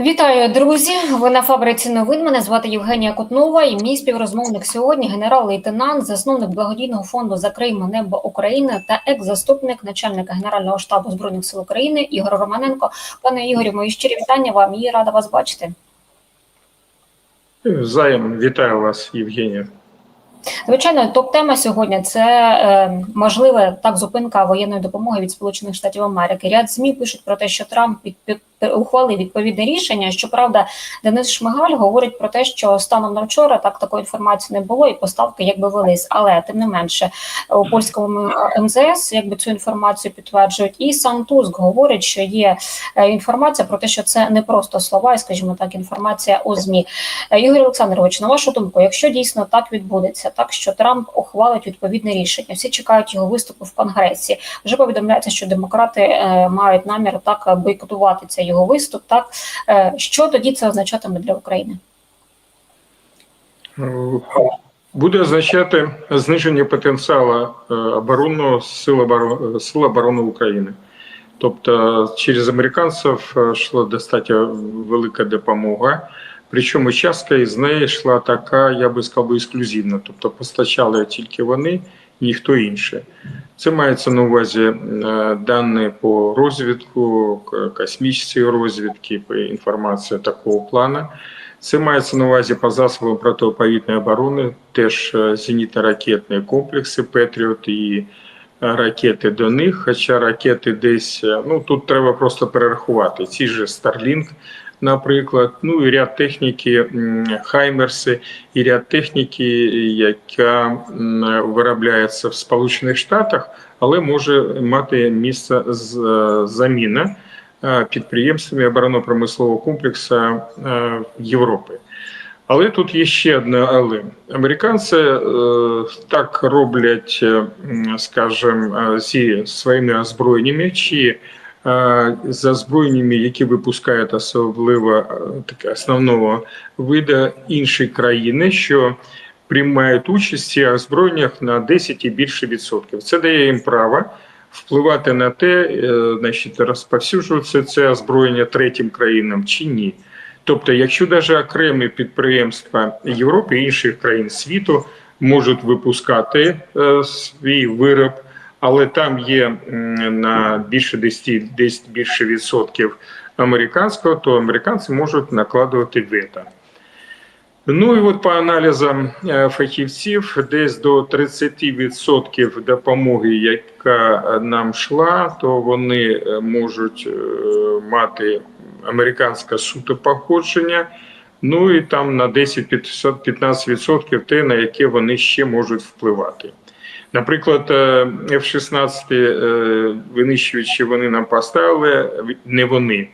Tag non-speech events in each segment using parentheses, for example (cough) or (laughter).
Вітаю, друзі! Ви на фабриці новин. Мене звати Євгенія Кутнова і мій співрозмовник сьогодні генерал-лейтенант, засновник благодійного фонду Закриємо небо України та екс-заступник начальника Генерального штабу збройних сил України Ігор Романенко. Пане Ігорю, мої щирі вітання вам і рада вас бачити. Взаєм вітаю вас, Євгенія. Звичайно, топ-тема сьогодні це е, можливе так зупинка воєнної допомоги від Сполучених Штатів Америки. Ряд змі пишуть про те, що Трамп під, під ухвалив відповідне рішення. Щоправда, Денис Шмигаль говорить про те, що станом на вчора так такої інформації не було, і поставки якби велись. Але тим не менше, у польському МЗС якби цю інформацію підтверджують, і сам Туск говорить, що є е, інформація про те, що це не просто слова, і скажімо так, інформація у змі. Е, Ігор Олександрович, на вашу думку, якщо дійсно так відбудеться, так що Трамп ухвалить відповідне рішення, всі чекають його виступу в Конгресі. Вже повідомляється, що демократи е, мають намір так бойкотувати цей його виступ. Так Е, що тоді це означатиме для України? Буде означати зниження потенціалу е, оборонного сил оборони, сил оборони України. Тобто через американців е, йшла достатньо велика допомога. Причому частка із неї йшла така, я би сказав, ексклюзивна. Тобто постачали тільки вони, ніхто інший. Це мається на увазі е, дані по розвідку, космічної розвідки, по інформації такого плану. Це мається на увазі по засобам протиповітряної оборони, теж зенітно-ракетні комплекси Петріот і ракети до них. Хоча ракети десь, ну тут треба просто перерахувати. Ці ж Starlink, наприклад, ну і ряд техніки, Хаймерси, і ряд техніки, яка виробляється в Сполучених Штатах, але може мати місце з заміна підприємствами оборонно-промислового комплексу Європи. Але тут є ще одне але. Американці е, так роблять, скажімо, зі своїми озброєннями чи е, з озброєннями, які випускають особливо таке основного виду інші країни, що приймають участь в озброєннях на 10 і більше відсотків. Це дає їм право впливати на те, значить, розповсюджується це озброєння третім країнам чи ні. Тобто, якщо навіть окремі підприємства Європи і інших країн світу можуть випускати е, свій вироб, але там є на більше 10, 10 більше відсотків американського, то американці можуть накладувати вето. Ну і от по аналізам фахівців, десь до 30% допомоги, яка нам йшла, то вони можуть мати американське суто походження. Ну і там на 10-15% те, на яке вони ще можуть впливати. Наприклад, F-16 винищувачі вони нам поставили, не вони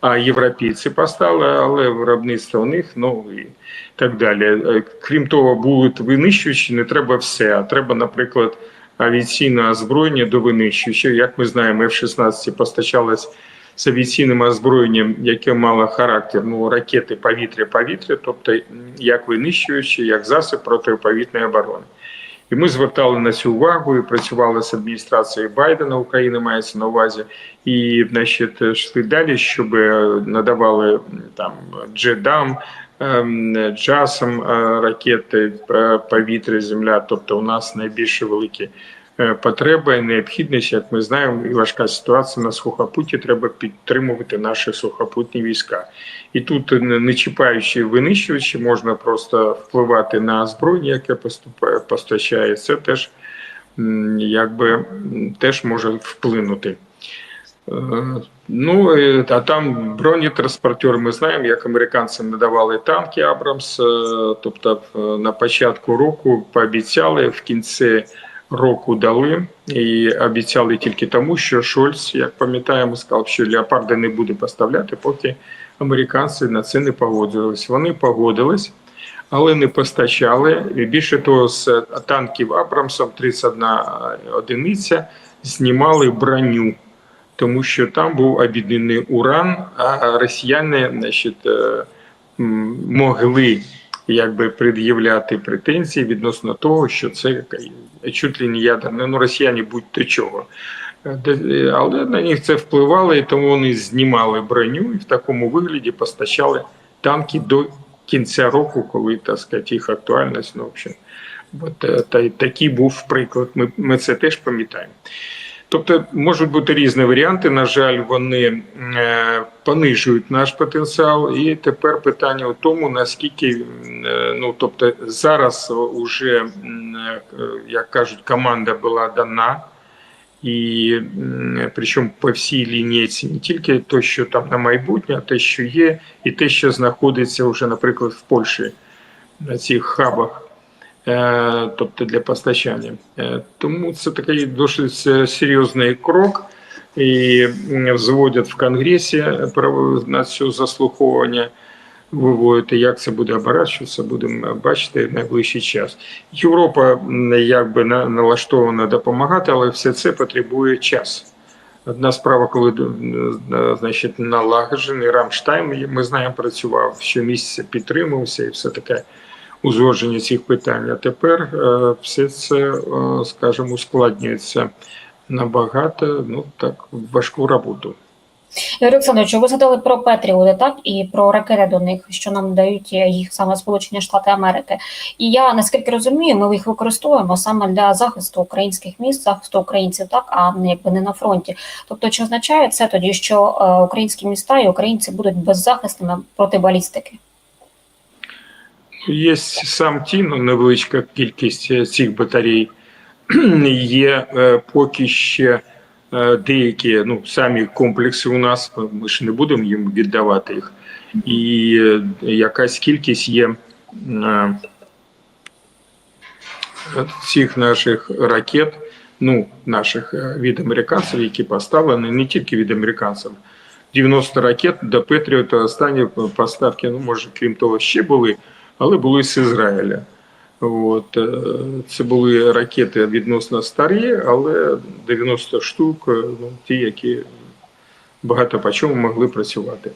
а європейці поставили, але виробництво у них ну і так далі. Крім того, будуть винищувачі, не треба все. А треба, наприклад, авіаційне озброєння до винищувачів. Як ми знаємо, F-16 постачалось з авіаційним озброєнням, яке мало характер ну, ракети повітря-повітря, тобто як винищувачі, як засіб протиповітряної оборони. І ми звертали на цю увагу і працювали з адміністрацією Байдена України, мається на увазі, і значить, йшли далі, щоб надавали там джедам, джасам ракети повітря, земля. Тобто, у нас найбільше великі потреби і необхідність, як ми знаємо, і важка ситуація на сухопутті. Треба підтримувати наші сухопутні війська. І тут, не чіпаючи винищувачі, можна просто впливати на озброєння, яке поступає, постачає. Це теж якби теж може вплинути. Ну а там бронетранспортери, ми знаємо, як американці надавали танки Абрамс. Тобто, на початку року пообіцяли в кінці року дали і обіцяли тільки тому, що Шольц, як пам'ятаємо, сказав, що Леопарда не буде поставляти, поки американці на це не погодились. Вони погодились, але не постачали. І Більше того, з танків Абрамсом 31 одиниця знімали броню. Тому що там був обіднений уран, а росіяни значить, могли якби пред'являти претензії відносно того, що це чуть ли не ядерне, ну росіяни будь-то чого. Е, Але на них це впливало, і тому вони знімали броню і в такому вигляді постачали танки до кінця року, коли так сказати, їх актуальність. Ну, в общем, от, е, та, такий був приклад. Ми, ми це теж пам'ятаємо. Тобто можуть бути різні варіанти. На жаль, вони е, понижують наш потенціал. І тепер питання у тому, наскільки е, ну тобто зараз уже, е, як кажуть, команда була дана. І причому по всій лінійці не тільки те, що там на майбутнє, а те, що є, і те, що знаходиться вже, наприклад, в Польщі на цих хабах, тобто для постачання. Е, Тому це такий досить е, серйозний крок. І м, взводять в Конгресі на цю заслуховування, виводити, як це буде оборачуватися, будемо бачити в найближчий час. Європа якби налаштована допомагати, але все це потребує часу. Одна справа, коли е, значить, налагоджений Рамштайн, ми знаємо, працював щомісяця, підтримувався і все таке узгодження цих питань. А тепер е, все це, е, скажімо, ускладнюється набагато ну так важку роботу. Ігор Олександрович, ви згадали про Петріоти, так і про ракети до них, що нам дають їх саме Сполучені Штати Америки. І я наскільки розумію, ми їх використовуємо саме для захисту українських міст, захисту українців, так а не якби не на фронті. Тобто, чи означає це тоді, що е, українські міста і українці будуть беззахисними проти балістики? Є сам ті, ну, невеличка кількість е, цих батарей. (clears throat) Є е, поки ще е, деякі ну, самі комплекси у нас, ми ж не будемо їм віддавати їх. І якась кількість є цих наших ракет, ну, наших від американців, які поставлені, не тільки від американців. 90 ракет до Петріота останні поставки, ну, може, крім того, ще були, але були з Ізраїля. От, е, це були ракети відносно старі, але 90 штук, е, ну, ті, які багато по чому могли працювати.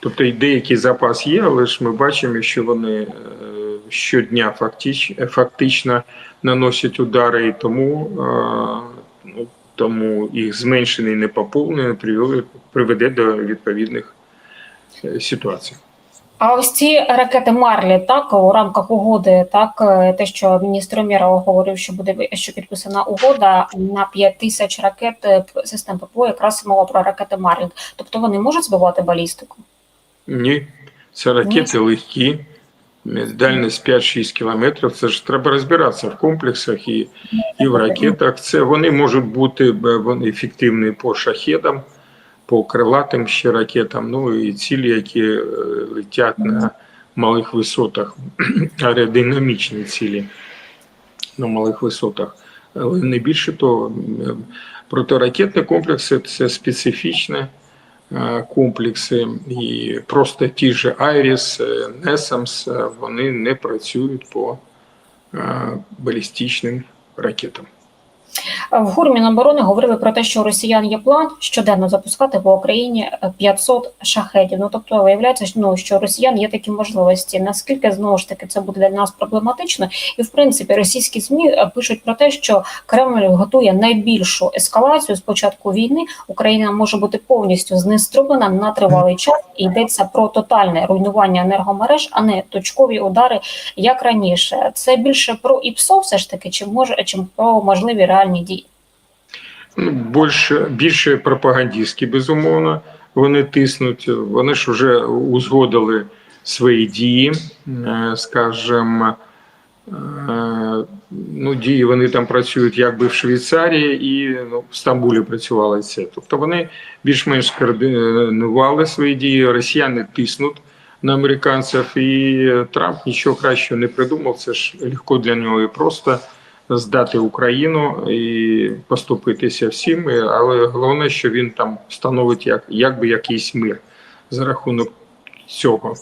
Тобто і деякий запас є, але ж ми бачимо, що вони е, щодня фактич, фактично наносять удари, і тому, ну, тому їх зменшений непоповнений привели- приведе до відповідних ситуацій. А ось ці ракети Марлі, так у рамках угоди, так е, те, що міністр Умєров говорив, що буде що підписана угода на 5 тисяч ракет е, систем ППО, якраз мова про ракети Марлі. Тобто вони можуть збивати балістику? Ні, це ракети легкі, дальність 5-6 кілометрів. Це ж треба розбиратися в комплексах і, і в ракетах. Це вони можуть бути вони ефективні по шахедам, по крилатим ще ракетам, ну і цілі, які е, летять на малих висотах, (clears throat) аеродинамічні цілі на малих висотах. Але не більше того, протиракетні комплекси це специфічне е, комплекси, і просто ті ж Айріс, е, Несамс, вони не працюють по балістичним ракетам. В ГУР Міноборони говорили про те, що у росіян є план щоденно запускати по Україні е, 500 шахедів. Ну тобто виявляється, що, ну, що у росіян є такі можливості. Наскільки знову ж таки це буде для нас проблематично? І в принципі російські змі е, пишуть про те, що Кремль готує найбільшу ескалацію з початку війни. Україна може бути повністю знеструблена на тривалий час. І йдеться про тотальне руйнування енергомереж, а не точкові удари, як раніше. Це більше про ІПСО, все ж таки, чи може чим про можливі реальні дії. Ну, більше, більше пропагандистські, безумовно, вони тиснуть. Вони ж вже узгодили свої дії, е, скажімо, е, ну, дії вони там працюють якби в Швейцарії і ну, в Стамбулі працювали це. Тобто вони більш-менш координували свої дії, росіяни тиснуть на американців, і Трамп нічого кращого не придумав. Це ж легко для нього і просто здати Україну і поступитися всім, але головне, що він там встановить як, якби якийсь мир за рахунок цього.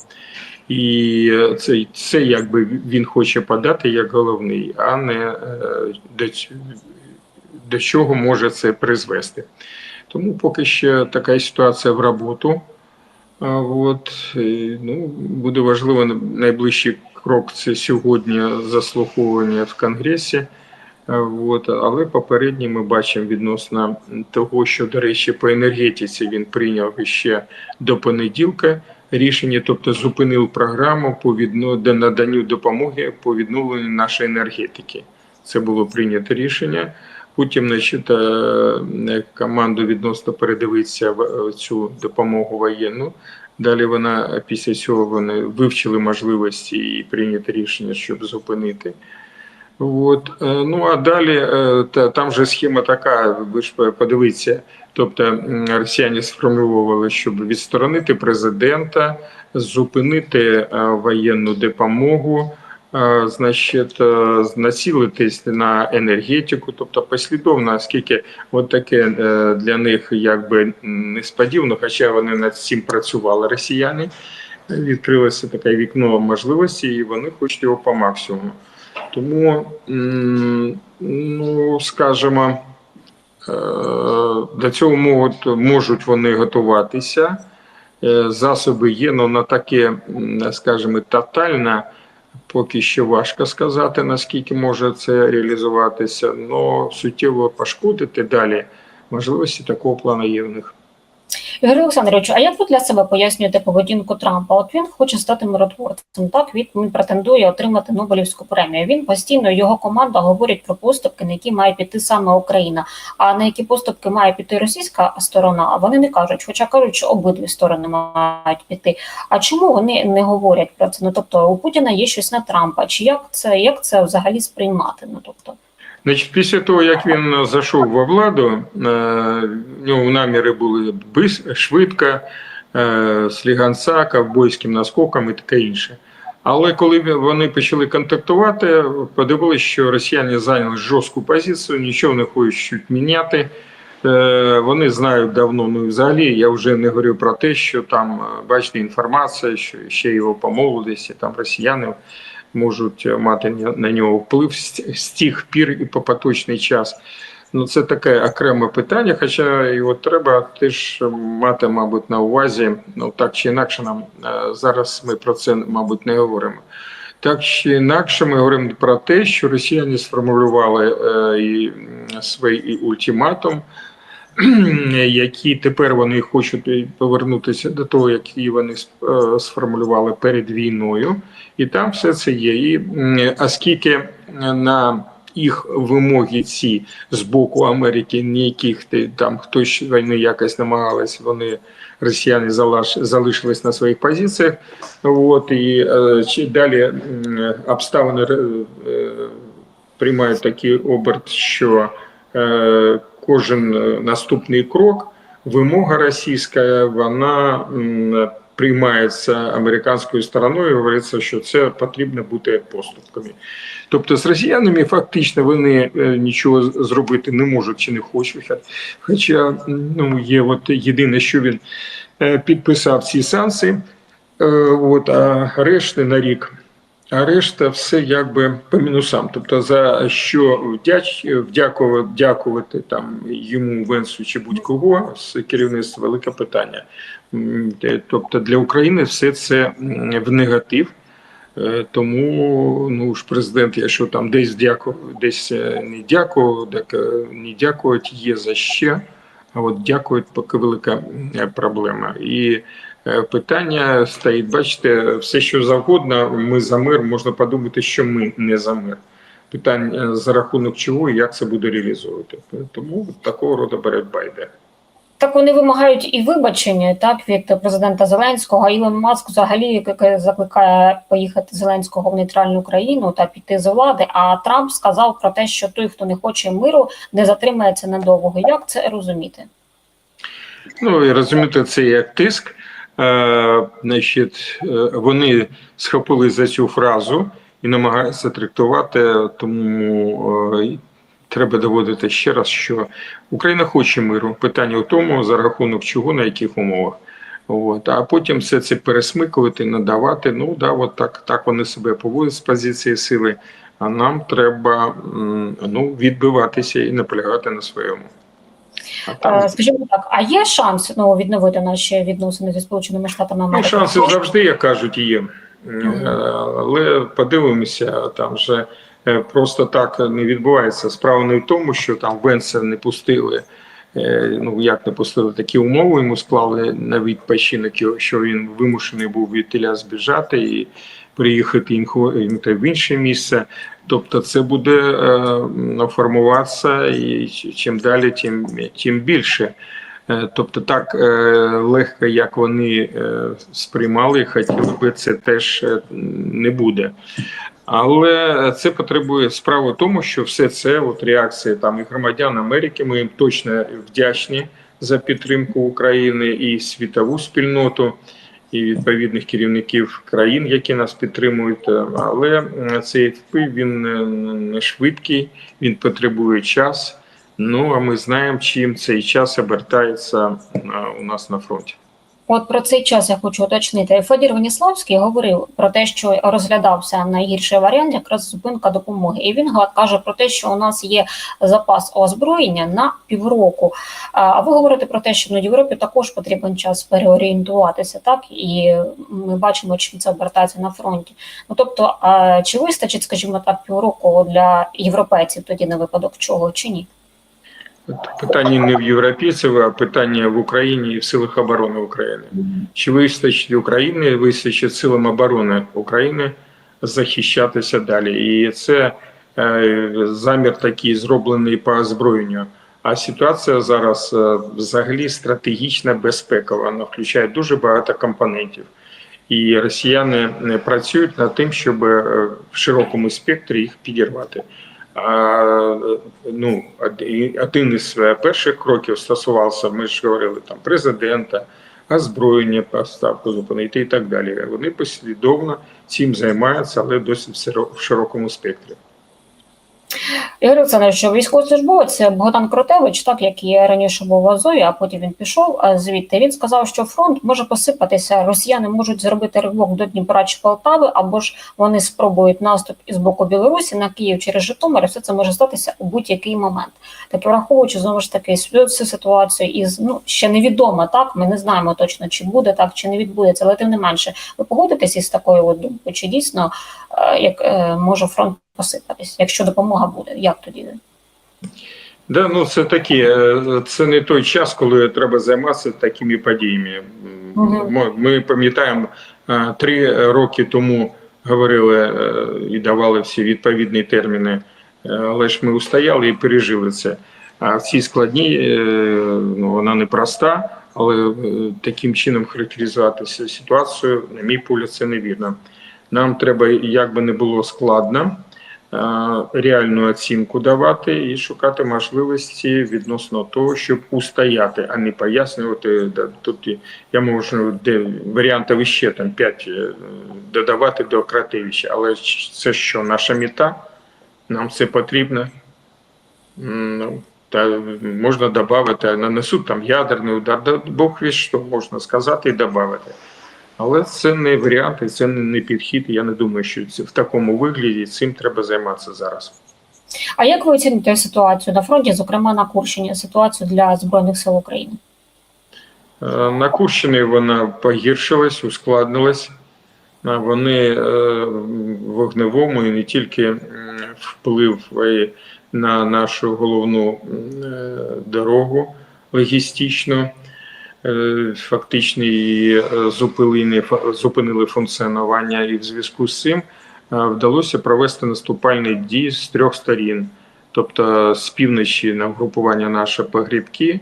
І це, це якби він хоче подати як головний, а не е, до, до чого може це призвести. Тому поки що така ситуація в роботу. От, ну, буде важливо найближчий крок це сьогодні заслуховування в Конгресі Е, От, але попередньо ми бачимо відносно того, що, до речі, по енергетиці він прийняв ще до понеділка рішення, тобто зупинив програму по відно... наданню допомоги по відновленню нашої енергетики. Це було прийнято рішення. Потім значить, е, команду відносно передивиться е, цю допомогу воєнну. Далі вона після цього вони вивчили можливості і прийняти рішення, щоб зупинити. От. е, Ну а далі е, та- там же схема така, ви ж подивіться. Тобто росіяни сформулювали, щоб відсторонити президента, зупинити е, воєнну допомогу, значить, е, націлитись на енергетику, тобто послідовно, оскільки от таке е, для них якби несподівано, хоча вони над цим працювали росіяни. Відкрилося таке вікно можливості, і вони хочуть його по максимуму. Тому, ну скажімо, е, до цього можуть, можуть вони готуватися. Е, Засоби є, але на таке, скажімо, тотальне, поки що важко сказати, наскільки може це реалізуватися, але суттєво пошкодити далі можливості такого плану є в них. Ігор Олександрович, а як ви для себе пояснюєте поведінку Трампа? От він хоче стати миротворцем. Так він, претендує отримати Нобелівську премію. Він постійно його команда говорить про поступки, на які має піти саме Україна. А на які поступки має піти російська сторона? Вони не кажуть, хоча кажуть, що обидві сторони мають піти. А чому вони не говорять про це? Ну тобто у Путіна є щось на Трампа. Чи як це як це взагалі сприймати? Ну тобто. Значить, після того, як він зайшов во владу, е, в нього наміри були швидко, е, сліганця, ковбойським наскоком і таке інше. Але коли вони почали контактувати, подивилися, що росіяни зайняли жорстку позицію, нічого не хочуть міняти. Е, Вони знають давно, ну і взагалі я вже не говорю про те, що там, е, бачите, інформація, що ще його по молодості, там росіяни можуть мати на нього вплив з з тих пір і по поточний час. Ну, це таке окреме питання, хоча його треба теж мати, мабуть, на увазі. Ну так чи інакше, нам е, зараз ми про це, мабуть, не говоримо. Так чи інакше, ми говоримо про те, що росіяни сформулювали е, і свій і ультиматум, (clears throat) які тепер вони хочуть повернутися до того, які вони е, сформулювали перед війною, і там все це є. І оскільки на їх вимоги ці з боку Америки, ніяких там хтось війни якось намагались, вони росіяни залишились на своїх позиціях. От і е, чи далі обставини е, приймають такий оберт, що кожен е, наступний крок, вимога російська, вона приймається американською стороною. Говориться, що це потрібно бути поступками. Тобто з росіянами фактично вони е, нічого зробити не можуть чи не хочуть. Хоча ну, є от єдине, що він е, підписав ці санкції, от, а решти на рік. А решта все якби по мінусам. Тобто за що вдяч, вдякувати, дякувати там йому Венсу чи будь-кого з керівництва велике питання. Тобто для України все це в негатив. Е, Тому ну ж президент, якщо там десь дякував, десь е, не дякував, так е, не дякувати є за що. А от дякують поки велика проблема. І питання стоїть, бачите, все, що завгодно, ми за мир, можна подумати, що ми не за мир. Питання за рахунок чого і як це буде реалізовувати. Тому такого роду боротьба йде. Так вони вимагають і вибачення так від президента Зеленського. Ілон Маск взагалі закликає поїхати Зеленського в нейтральну країну та піти з влади. А Трамп сказав про те, що той, хто не хоче миру, не затримається надовго. Як це розуміти? Ну і розумієте, це як тиск. Е, значить, е, вони схопили за цю фразу і намагаються трактувати, тому е, треба доводити ще раз, що Україна хоче миру. Питання в тому, за рахунок чого, на яких умовах. От, а потім все це пересмикувати, надавати. Ну да, от так, так вони себе поводять з позиції сили. А нам треба ну, відбиватися і наполягати на своєму. А Е, Скажімо так, а є шанс ну відновити наші відносини зі сполученими штатами Ну, шанси завжди, як кажуть, є. Е, Але подивимося, там вже е, просто так не відбувається. Справа не в тому, що там Венсер не пустили. Е, Ну як не пустили такі умови, йому склали на відпочинок, що він вимушений був від тіля збіжати і приїхати в інше місце. Тобто, це буде е, формуватися, і чим далі, тим, тим більше. Е, Тобто, так легко, як вони сприймали, хотіли би, це теж не буде. Але це потребує справи в тому, що все це, от реакції там і громадян Америки, ми їм точно вдячні за підтримку України і світову спільноту, і відповідних керівників країн, які нас підтримують. Але цей вплив він е, не швидкий, він потребує час. Ну а ми знаємо, чим цей час обертається е, у нас на фронті. От про цей час я хочу уточнити. Федір Веніславський говорив про те, що розглядався найгірший варіант, якраз зупинка допомоги. І він каже про те, що у нас є запас озброєння на півроку. А ви говорите про те, що на Європі також потрібен час переорієнтуватися, так і ми бачимо, чим це обертається на фронті. Ну тобто, чи вистачить, скажімо так, півроку для європейців тоді на випадок чого чи ні? Питання не в європейців, а питання в Україні і в силах оборони України. Чи вистачить України, вистачить силам оборони України захищатися далі? І це е, замір такий зроблений по озброєнню. А ситуація зараз е, взагалі стратегічна безпекова. Вона включає дуже багато компонентів. І росіяни е, працюють над тим, щоб в широкому спектрі їх підірвати. Ну, од- один із е, перших кроків стосувався, ми ж говорили там президента, озброєння, поставку зупинити і так далі. Вони послідовно цим займаються, але досить в широкому спектрі. Ігор Олександрович, військовослужбовець Богдан Кротевич, так як і раніше був в Азові, а потім він пішов звідти. Він сказав, що фронт може посипатися. Росіяни можуть зробити ривок до Дніпра чи Полтави, або ж вони спробують наступ із боку Білорусі на Київ через Житомир. Все це може статися у будь-який момент. Так враховуючи знову ж таки цю ситуацію із ну ще невідомо, так ми не знаємо точно, чи буде так, чи не відбудеться, але тим не менше, ви погодитесь із такою думкою, чи дійсно е, як е, може фронт посипатись, якщо допомога буде, як тоді? Да, ну це такі, е, це не той час, коли треба займатися такими подіями. Мгм. Ми- пам'ятаємо, е, три роки тому говорили е, і давали всі відповідні терміни, але ж ми устояли і пережили це. А в цій складній ну, вона непроста, але е, таким чином характеризувати ситуацію, на мій погляд, це невірно. Нам треба, як би не було складно, реальну оцінку давати і шукати можливості відносно того, щоб устояти, а не пояснювати. Тут я можу де варіантів ще там 5 додавати до Кратевича, але це що, наша мета? Нам це потрібно. Ну, та можна додати, нанесуть там ядерний удар, да Бог вість, що можна сказати і додати. Але це не варіант, і це не підхід. і Я не думаю, що в такому вигляді цим треба займатися зараз. А як ви оціните ситуацію на фронті, зокрема на Курщині, ситуацію для збройних сил України? Е, На Курщині вона погіршилась, ускладнилась. Вони е, вогневому і не тільки вплив на нашу головну е, дорогу логістичну. Е, Фактично її е, зупинили, зупинили функціонування, і в зв'язку з цим е, вдалося провести наступальні дії з трьох сторін. Тобто з півночі на групування наше погрібки,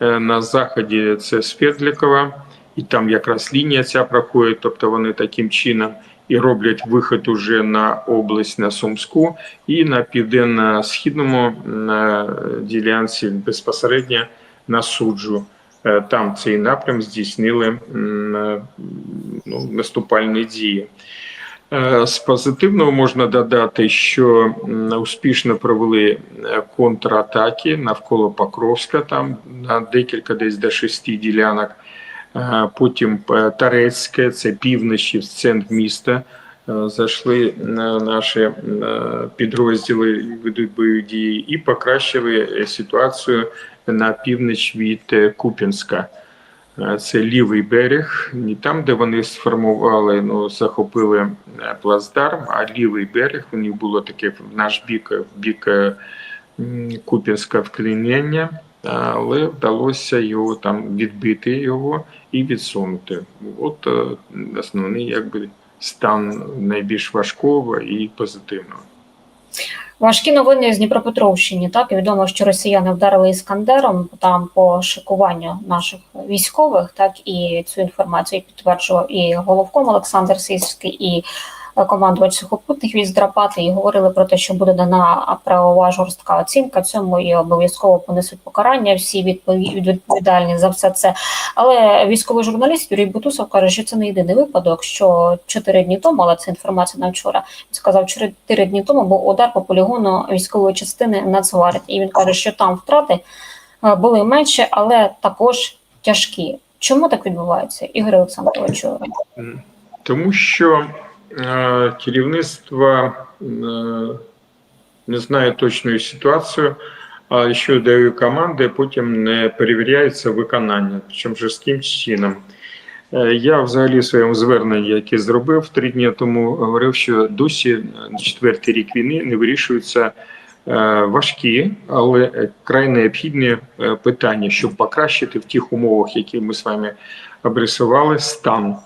на заході це Свердлікова, і там якраз лінія ця проходить, тобто вони таким чином і роблять вихід уже на область на Сумську, і на південно-східному ділянці безпосередньо на суджу. Е, Там цей напрям здійснили е, ну, наступальні дії. Е, З позитивного можна додати, що успішно провели контратаки навколо Покровська, там на декілька десь до шести ділянок. Потім Тарецьке, це півночі, в центр міста. Зайшли наші підрозділи, ведуть бойові дії, і покращили ситуацію на північ від е, Куп'янська. Е, Це лівий берег, не там, де вони сформували, ну, захопили е, плацдарм, а лівий берег, у них було таке в наш бік, в бік м, Куп'янська вклінення, але вдалося його там відбити його і відсунути. От основний якби стан найбільш важкого і позитивного. Важкі новини з Дніпропетровщини. Так відомо, що росіяни вдарили іскандером там по шикуванню наших військових. Так і цю інформацію підтверджував і головком Олександр Сільський, і командувач сухопутних військ Драпати, і говорили про те, що буде дана правова жорстка оцінка цьому і обов'язково понесуть покарання. Всі відпові- відповідальні за все це. Але військовий журналіст Юрій Бутусов каже, що це не єдиний випадок. Що чотири дні тому, але це інформація на вчора. Він сказав, чотири дні тому був удар по полігону військової частини Нацгвардії. І він каже, що там втрати е, були менше, але також тяжкі. Чому так відбувається, Ігор Олександрович? Тому що керівництво е, не знає точної ситуації, а що дає команди, потім не перевіряється виконання, причому жорстким чином. Е, Я взагалі в своєму зверненні, яке зробив три дні тому, говорив, що досі на четвертий рік війни не вирішуються е, важкі, але е, край необхідні е, питання, щоб покращити в тих умовах, які ми з вами обрисували, стан.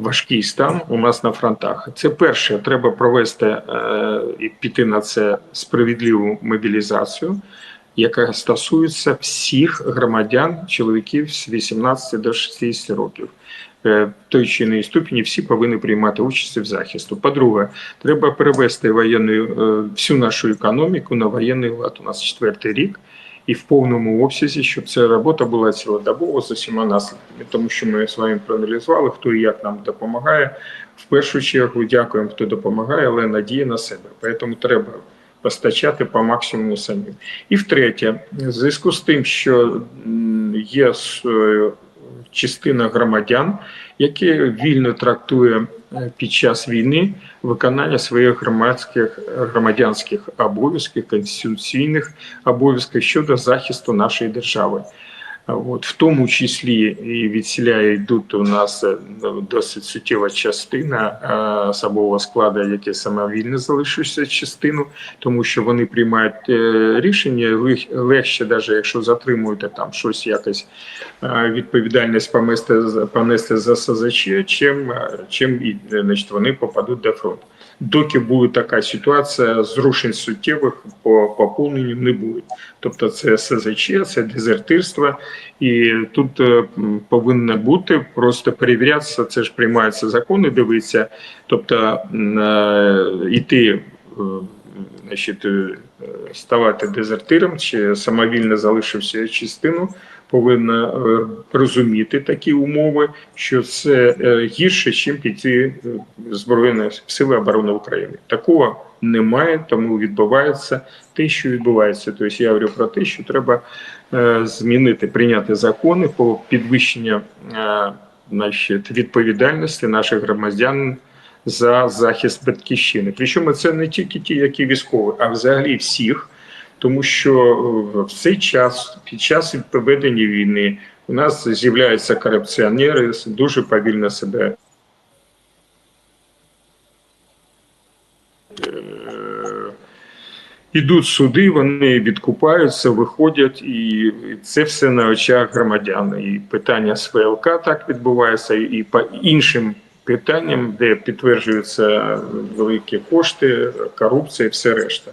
Важкий стан у нас на фронтах. Це перше, треба провести е, і піти на це справедливу мобілізацію, яка стосується всіх громадян, чоловіків з 18 до 60 років. Е, той чи іншій ступені всі повинні приймати участь в захисту. По-друге, треба перевести воєнну е, всю нашу економіку на воєнний лад. У нас четвертий рік. І в повному обсязі, щоб ця робота була цілодобово з усіма наслідками, тому що ми з вами проаналізували, хто і як нам допомагає. В першу чергу дякуємо, хто допомагає, але надія на себе. Тому треба постачати по максимуму самим. І втретє, в зв'язку з тим, що є е, частина громадян, які вільно трактує е, під час війни виконання своїх громадських громадянських обов'язків, конституційних обов'язків щодо захисту нашої держави. От, в тому числі і від селя йдуть у нас е, досить суттєва частина особового складу, яке самовільно залишився частину, тому що вони приймають е, рішення лег- легше, навіть якщо затримуєте там щось якось відповідальність помести понести за СЗЧ, чим, чим і значить, вони попадуть до фронту. Доки буде така ситуація, зрушень суттєвих по поповненню не буде. Тобто це СЗЧ, це дезертирство, і тут е, повинно бути просто перевірятися. Це ж приймаються закони, дивитися, тобто м, е, е, Значить, ставати дезертиром чи самовільно залишився частину, повинна розуміти такі умови, що це гірше, чим піти Збройні Сили оборони України. Такого немає, тому відбувається те, що відбувається. Тобто я говорю про те, що треба змінити, прийняти закони по підвищенню е, значить, відповідальності наших громадян за захист батьківщини. Причому це не тільки ті, які військові, а взагалі всіх. Тому що е, в цей час, під час проведення війни, у нас з'являються корупціонери, дуже повільно себе Ідуть суди, вони відкупаються, виходять, і це все на очах громадян. І питання з ВЛК так відбувається, і по іншим питанням, де підтверджуються великі кошти, корупція і все решта.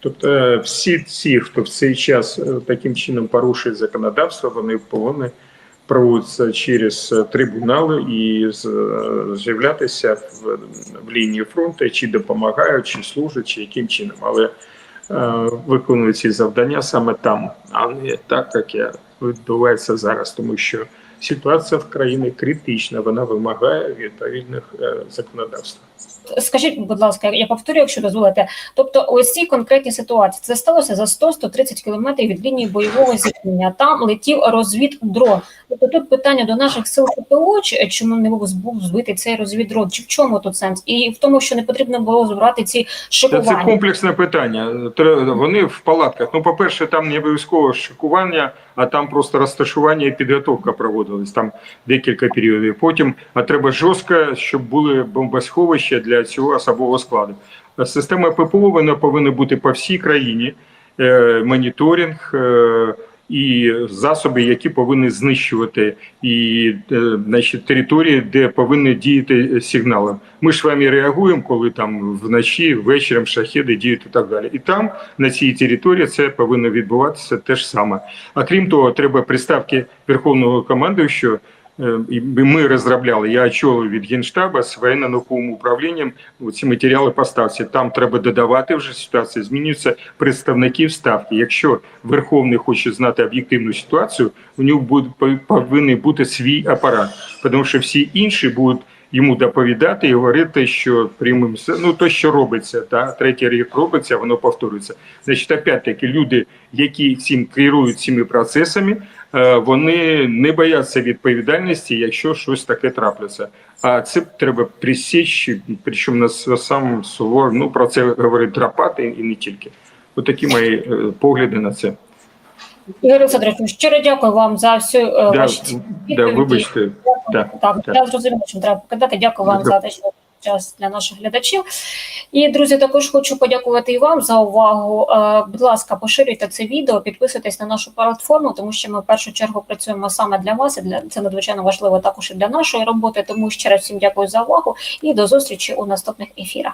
Тобто е, всі ці, хто в цей час е, таким чином порушує законодавство, вони повинні проводитися через е, трибунали і з'являтися в, в лінії фронту, чи допомагають, чи служать, чи яким чином. Але виконують ці завдання саме там, а не так, як я відбувається зараз, тому що ситуація в країні критична, вона вимагає відповідних законодавства. законодавств. Скажіть, будь ласка, я повторю, якщо дозволите. Тобто, ось ці конкретні ситуації це сталося за 100-130 кілометрів від лінії бойового зіткнення. Там летів розвіддрон. Тобто тут питання до наших сил ППО, чому не був збитий цей розвіддрон? Чи в чому тут сенс? І в тому, що не потрібно було збирати ці шикування. Це комплексне питання. Вони в палатках. Ну, по-перше, там не обов'язково шикування, а там просто розташування і підготовка проводилась. Там декілька періодів. Потім а треба жорстко, щоб були бомбосховища для цього особового складу. Система ППО вона повинна бути по всій країні. Е, Моніторинг. е, І засоби, які повинні знищувати, і е, значить, території, де повинні діяти сигнали. Ми ж вами реагуємо, коли там вночі, вечором шахеди діють і так далі. І там на цій території це повинно відбуватися те ж саме. А крім того, треба приставки Верховного командуючого. Ми розробляли, я очолив від Генштаба з воєнно-науковим управлінням ці матеріали поставці. Там треба додавати вже ситуація, змінюються представників ставки. Якщо Верховний хоче знати об'єктивну ситуацію, у нього буде повинен бути свій апарат, тому що всі інші будуть йому доповідати і говорити, що все. Ну то, що робиться, та третій рік робиться, воно повторюється. Значить, опять-таки, люди, які цим керують цими процесами, е, вони не бояться відповідальності, якщо щось таке трапляться. А це треба присічь, причому на с- самому суворо. Ну про це говорить Драпати і не тільки. Отакі мої е, погляди на це. Ігор Олександрович, щиро дякую вам за всю е, Да, ваші да, вибачте, так, Так, так. я зрозуміла, що треба показати. Дякую вам за те, що час для наших глядачів. І друзі, також хочу подякувати і вам за увагу. Е, Будь ласка, поширюйте це відео, підписуйтесь на нашу платформу, тому що ми в першу чергу працюємо саме для вас. І для це надзвичайно важливо також і для нашої роботи. Тому ще раз всім дякую за увагу і до зустрічі у наступних ефірах.